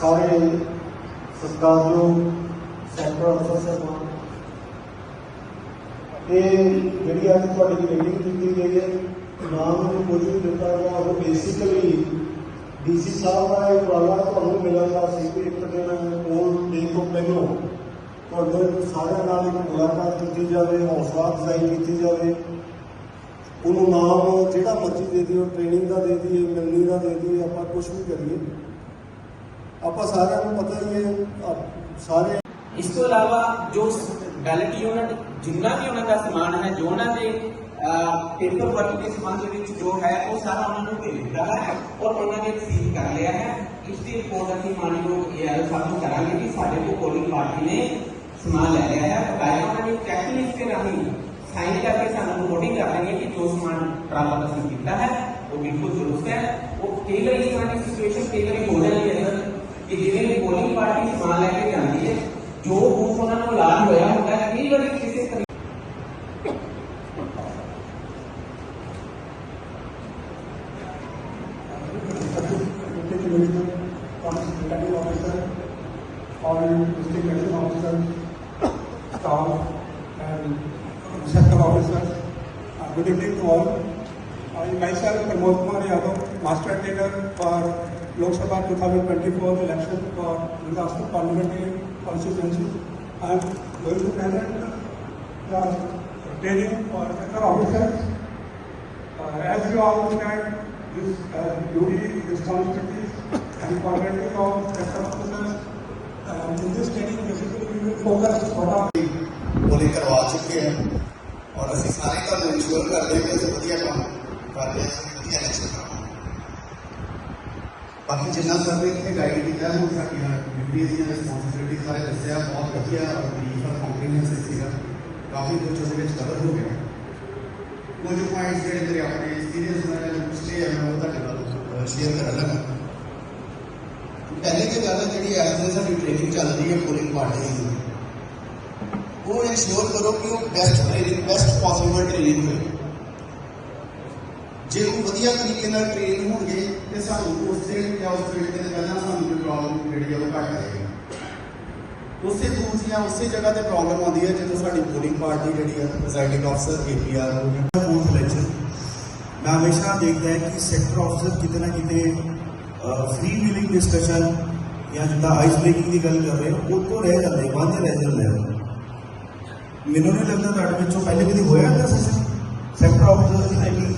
ਸਾਰੇ ਸਤਿਕਾਰਯੋਗ ਸੈਂਟਰ ਅਫਸਰ ਸਾਹਿਬਾਨ ਇਹ ਜਿਹੜੀ ਅੱਜ ਤੁਹਾਡੀ ਮੀਟਿੰਗ ਕੀਤੀ ਗਈ ਹੈ ਨਾਮ ਨੂੰ ਕੁਝ ਵੀ ਦਿੱਤਾ ਗਿਆ। ਉਹ ਬੇਸਿਕਲੀ ਡੀਸੀ ਸਾਹਿਬ ਦਾ ਇਹ ਉਪਰਾਲਾ ਤੁਹਾਨੂੰ ਮਿਲਣ ਦਾ ਸੀ ਕਿ ਇੱਕ ਦਿਨ ਕੋਲ ਦੇ ਤੋਂ ਪਹਿਲਾਂ ਤੁਹਾਡੇ ਸਾਰਿਆਂ ਨਾਲ ਇੱਕ ਮੁਲਾਕਾਤ ਕੀਤੀ ਜਾਵੇ, ਹੌਸਲਾ ਅਫਜ਼ਾਈ ਕੀਤੀ ਜਾਵੇ। ਉਹਨੂੰ ਨਾਮ ਜਿਹੜਾ ਮਰਜ਼ੀ ਦੇ ਦਿਓ ਟ੍ਰੇਨਿੰਗ ਦਾ ਦੇ ਦਈਏ, ਮਿਲਣੀ ਦਾ ਦੇ ਦਈਏ, ਆਪਾਂ ਕੁਝ ਵੀ ਕਰੀਏ। ਆਪਾਂ ਸਾਰਿਆਂ ਨੂੰ ਪਤਾ ਹੀ ਹੈ ਆਪ- ਸਾਰੇ ਇਸ ਤੋਂ ਇਲਾਵਾ ਜੋ ਬੈਲਟ ਯੂਨਿਟ ਜਿੰਨਾ ਵੀ ਉਹਨਾਂ ਦਾ ਸਮਾਨ ਹੈ ਜੋ ਉਹਨਾਂ ਦੇ ਪੇਪਰ ਵਰਕ ਦੇ ਸੰਬੰਧ ਵਿੱਚ ਜੋ ਹੈ ਉਹ ਸਾਰਾ ਉਹਨਾਂ ਨੂੰ ਭੇਜ ਦਿੱਤਾ ਹੈ ਔਰ ਉਹਨਾਂ ਨੇ ਰਿਸੀਵ ਕਰ ਲਿਆ ਹੈ ਇਸ ਦੀ ਰਿਪੋਰਟ ਅਸੀਂ ਮਾਨਯੋਗ ਏਆਰ ਸਾਹਿਬ ਨੂੰ ਕਰਾਂਗੇ ਕਿ ਸਾਡੇ ਕੋਲ ਪੋਲਿੰਗ ਪਾਰਟੀ ਨੇ ਸਮਾਨ ਲੈ ਲਿਆ ਹੈ ਬਕਾਇਆ ਉਹਨਾਂ ਨੇ ਚੈੱਕਲਿਸਟ ਦੇ ਰਾਹੀਂ ਸਾਈਨ ਕਰਕੇ ਸਾਨੂੰ ਰਿਪੋਰਟਿੰਗ ਕਰ ਦੇਣੀ ਹੈ ਕਿ ਜੋ ਸਮਾਨ ਪ੍ਰਾਪਤ ਅਸੀਂ ਕੀਤਾ ਹੈ ਉਹ ਬਿਲਕੁਲ ਦੁਰਸਤ ਹੈ ਉਹ ਕਈ ਵਾਰੀ ਇਸ ਤਰ੍ਹਾਂ ਦੀ ਸਿਚੁਏਸ਼ਨ ਕਈ ਵਾਰੀ ਹੋ ਜਾਂਦੀ ਹੈ कि जिन्हें पोलिंग पार्टी समान लेके जाती है, जो बूथ उन्होंने ऐलान होया होता है कई बार किसी तरीके और district election officer staff and reception officer good evening to all I मैं sir Pramod Kumar Yadav, master trainer for Lok Sabha 2024 thousand election for Bilaspur parliamentary constituency and training for actor officer as you all duty responsibilities and लेकर आ चुके हैं और असि सारे का जो कर देंगे काम। ਕੰਮ ਕਰਦੇ ਹਾਂ ਅਸੀਂ ਵਧੀਆ ਇਲੈਕਸ਼ਨ ਕਰਾਵਾਂਗੇ ਬਾਕੀ ਜਿੰਨਾ ਸਰ ਨੇ ਇੱਥੇ ਗਾਈਡ ਕੀਤਾ ਹੈ ਉਹ ਸਾਡੀਆਂ ਡਿਊਟੀਆਂ ਦੀਆਂ ਰਿਸਪੌਂਸਿਬਿਲਿਟੀ ਸਾਰੇ ਦੱਸਿਆ ਬਹੁਤ ਵਧੀਆ ਔਰ ਬਰੀਫ ਔਰ ਕੰਪਰੀਹੈਂਸਿਵ ਸੀਗਾ ਕਾਫੀ ਕੁਝ ਉਹਦੇ ਵਿੱਚ ਕਵਰ ਹੋ ਗਿਆ ਕੁਝ ਪੁਆਇੰਟਸ ਜਿਹੜੇ ਮੇਰੇ ਆਪਣੇ ਸੀਰੀਅਸ ਨਾਲ ਪਿਛਲੇ ਆ ਮੈਂ ਉਹ ਤੁਹਾਡੇ ਨਾਲ ਸ਼ੇਅਰ ਕਰਨ ਲੱਗਾ ਪਹਿਲੇ ਤੇ ਗੱਲ ਹੈ ਜਿਹੜੀ ਅੱਜ ਦੀ ਸਾਡੀ ਟ੍ਰੇਨਿੰਗ ਚੱਲ ਰਹੀ ਹੈ ਪੋਲਿੰਗ ਪਾਰਟੀ ਦੀ ਉਹ ਇਨਸ਼ੋਰ ਕਰੋ ਕਿ ਉਹ best training best possible training ਹੋਵੇ ਜੇ ਉਹ ਵਧੀਆ ਤਰੀਕੇ ਨਾਲ ਟ੍ਰੇਨ ਹੋਣਗੇ ਤੇ ਸਾਨੂੰ ਉਸ ਦੇ ਜਾਂ ਉਸ ਫੀਲਡ ਦੇ ਪਹਿਲਾਂ ਸਾਨੂੰ ਕੋਈ ਪ੍ਰੋਬਲਮ ਜਿਹੜੀ ਆ ਉਹ ਘੱਟ ਆਏਗੀ ਉਸੇ ਦੂਰ ਉਸੇ ਜਗ੍ਹਾ ਤੇ ਪ੍ਰੋਬਲਮ ਆਉਂਦੀ ਹੈ ਜਦੋਂ ਸਾਡੀ ਪੋਲਿੰਗ ਪਾਰਟੀ ਜਿਹੜੀ ਆ ਪ੍ਰੈਜ਼ਾਈਡਿੰਗ ਅਫਸਰ ਕੇਪੀਆਰ ਹੋ ਗਿਆ ਬੂਥ ਇਲੈਕਸ਼ਨ ਮੈਂ ਹਮੇਸ਼ਾ ਦੇਖਦਾ ਕਿ ਸੈਕਟਰ ਆਫਸਰ ਕਿਤੇ ਨਾ ਕਿਤੇ ਫ੍ਰੀ ਵੀਲਿੰਗ ਡਿਸਕਸ਼ਨ ਜਾਂ ਜਿੱਦਾਂ ਆਈਸ ਬ੍ਰੇਕਿੰਗ ਦੀ ਗੱਲ ਕਰ ਰਹੇ ਹੋ ਉਹ ਤੋਂ ਰਹਿ ਜਾਂਦੇ ਵਾਂਝੇ ਰਹਿ ਜਾਂਦੇ ਮੈਨੂੰ ਨਹੀਂ ਲੱਗਦਾ ਤੁਹਾਡੇ ਵਿੱਚੋਂ ਪਹਿਲੇ ਕਦੀ ਹੋਇਆ ਨਾ ਸੈਸ਼ਨ ਸੈਕਟਰ ਆਫਸਰ ਦੀ ਟ੍ਰੇਨਿੰਗ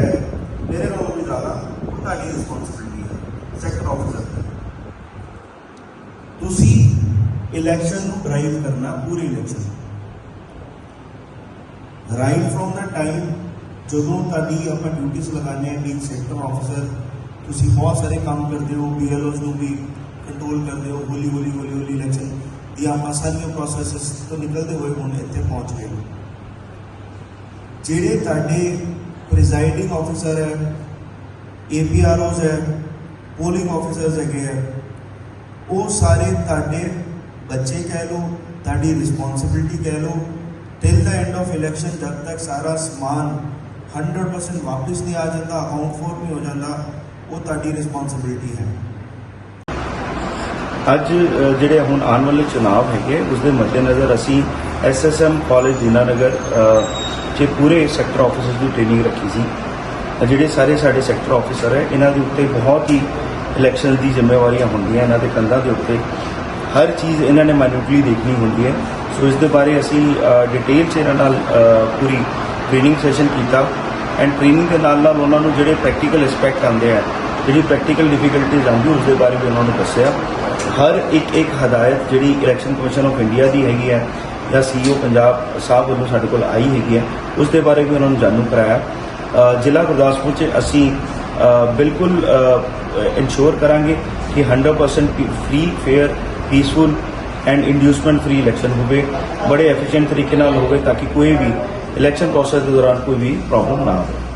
ਹੈ ਮੇਰੇ ਨਾਲੋਂ ਵੀ ਜ਼ਿਆਦਾ ਤੁਹਾਡੀ ਰਿਸਪੌਂਸਿਬਿਲਟੀ ਹੈ ਸੈਕਟਰ ਆਫਿਸਰ ਤੁਸੀਂ ਇਲੈਕਸ਼ਨ ਨੂੰ ਡਰਾਈਵ ਕਰਨਾ, ਪੂਰੀ election right from the time ਜਦੋਂ ਤੁਹਾਡੀ ਆਪਾਂ ਡਿਊਟੀਆਂ ਲਗਾਉਂਦੇ ਹਾਂ ਕਿ ਸੈਕਟਰ ਆਫਿਸਰ ਤੁਸੀਂ ਬਹੁਤ ਸਾਰੇ ਕੰਮ ਕਰਦੇ ਹੋ ਬੀਐਲਓਸ ਨੂੰ ਵੀ ਕੰਟਰੋਲ ਕਰਦੇ ਹੋ, ਹੌਲੀ ਹੌਲੀ ਹੌਲੀ ਹੌਲੀ ਇਲੈਕਸ਼ਨ ਦੀਆਂ ਆਪਾਂ ਸਾਰੀਆਂ ਪ੍ਰੋਸੈਸਸ ਤੋਂ ਨਿਕਲਦੇ ਹੋਏ ਹੁਣ ਇੱਥੇ ਪਹੁੰਚ ਗਏ ਜਿਹੜੇ ਤੁਹਾਡੇ ਪ੍ਰੀਜ਼ਾਈਡਿੰਗ ਆਫਿਸਰ ਹੈ ਓਜ਼ ਹੈ ਪੋਲਿੰਗ ਆਫਿਸਰਸ ਹੈਗੇ ਹੈ। ਉਹ ਸਾਰੇ ਤੁਹਾਡੇ ਬੱਚੇ ਕਹਿ ਲਓ, ਤੁਹਾਡੀ ਰਿਸਪੌਂਸਿਬਿਲਟੀ ਕਹਿ ਲਓ till the end of election ਜਦ ਤੱਕ ਸਾਰਾ ਸਮਾਨ 100% ਵਾਪਸ ਨਹੀਂ ਆ ਜਾਂਦਾ ਅਕਾਊਂਟ ਫੋਰ ਨਹੀਂ ਹੋ ਜਾਂਦਾ, ਉਹ ਤੁਹਾਡੀ ਰਿਸਪੌਂਸਿਬਿਲਟੀ ਹੈ। ਅੱਜ ਜਿਹੜੇ ਹੁਣ ਆਉਣ ਵਾਲੇ ਚੁਣਾਵ ਹੈਗੇ ਉਸ ਦੇ ਮੱਦੇਨਜ਼ਰ ਅਸੀਂ ਐਸਐਸਐਮ ਕਾਲਜ ਦੀਨਾਨਗਰ ਅ, 'ਚ ਪੂਰੇ ਸੈਕਟਰ ਆਫਿਸਰਸ ਦੀ ਟ੍ਰੇਨਿੰਗ ਰੱਖੀ ਸੀ। ਜਿਹੜੇ ਸਾਰੇ ਸਾਡੇ ਸੈਕਟਰ ਆਫਿਸਰ ਹੈ ਇਹਨਾਂ ਦੇ ਉੱਤੇ ਬਹੁਤ ਹੀ ਇਲੈਕਸ਼ਨ ਦੀ ਜ਼ਿੰਮੇਵਾਰੀਆਂ ਹੁੰਦੀਆਂ ਇਹਨਾਂ ਦੇ ਕੰਧਾਂ ਦੇ ਉੱਤੇ। ਹਰ ਚੀਜ਼ ਇਹਨਾਂ ਨੇ ਮਾਈਨਿਊਟਲੀ ਦੇਖਣੀ ਹੁੰਦੀ ਹੈ। ਸੋ ਇਸ ਦੇ ਬਾਰੇ ਅਸੀਂ ਡਿਟੇਲ 'ਚ ਇਹਨਾਂ ਨਾਲ ਪੂਰੀ ਟ੍ਰੇਨਿੰਗ ਸੈਸ਼ਨ ਕੀਤਾ। ਐਂਡ ਟ੍ਰੇਨਿੰਗ ਦੇ ਨਾਲ ਨਾਲ ਉਹਨਾਂ ਨੂੰ ਜਿਹੜੇ ਪ੍ਰੈਕਟੀਕਲ ਐਸਪੈਕਟ ਆਉਂਦੇ ਆ ਜਿਹੜੀ ਪ੍ਰੈਕਟੀਕਲ ਡਿਫਿਕਲਟੀਜ਼ ਆਉਂਦੀ ਉਸ ਦੇ ਬਾਰੇ ਵੀ ਉਹਨਾਂ ਨੂੰ ਦੱਸਿਆ। ਹਰ ਇੱਕ ਇੱਕ ਹਦਾਇਤ ਜਿਹੜੀ ਇਲੈਕਸ਼ਨ ਕਮਿਸ਼ਨ ਆਫ ਇੰਡੀਆ ਦੀ ਹੈਗੀ ਹੈ ਜਾਂ ਸੀਈਓ ਪੰਜਾਬ ਸਾਹਿਬ ਵੱਲੋਂ ਸਾਡੇ ਕੋਲ ਆਈ ਹੈਗੀ ਹੈ। ਉਸ ਦੇ ਬਾਰੇ ਵੀ ਉਹਨਾਂ ਨੂੰ ਜਾਣੂ ਕਰਾਇਆ। ਜ਼ਿਲ੍ਹਾ ਗੁਰਦਾਸਪੁਰ 'ਚ ਅਸੀਂ ਬਿਲਕੁਲ ਇਨਸ਼ੋਰ ਕਰਾਂਗੇ ਕਿ 100% free fair peaceful and inducement free election ਹੋਵੇ, ਬੜੇ ਐਫੀਸ਼ੀਐਂਟ ਤਰੀਕੇ ਨਾਲ ਹੋਵੇ, ਤਾਂ ਕਿ ਕੋਈ ਵੀ ਇਲੈਕਸ਼ਨ ਪ੍ਰੋਸੈਸ ਦੇ ਦੌਰਾਨ ਕੋਈ ਵੀ ਪ੍ਰੋਬਲਮ ਨਾ ਆਵੇ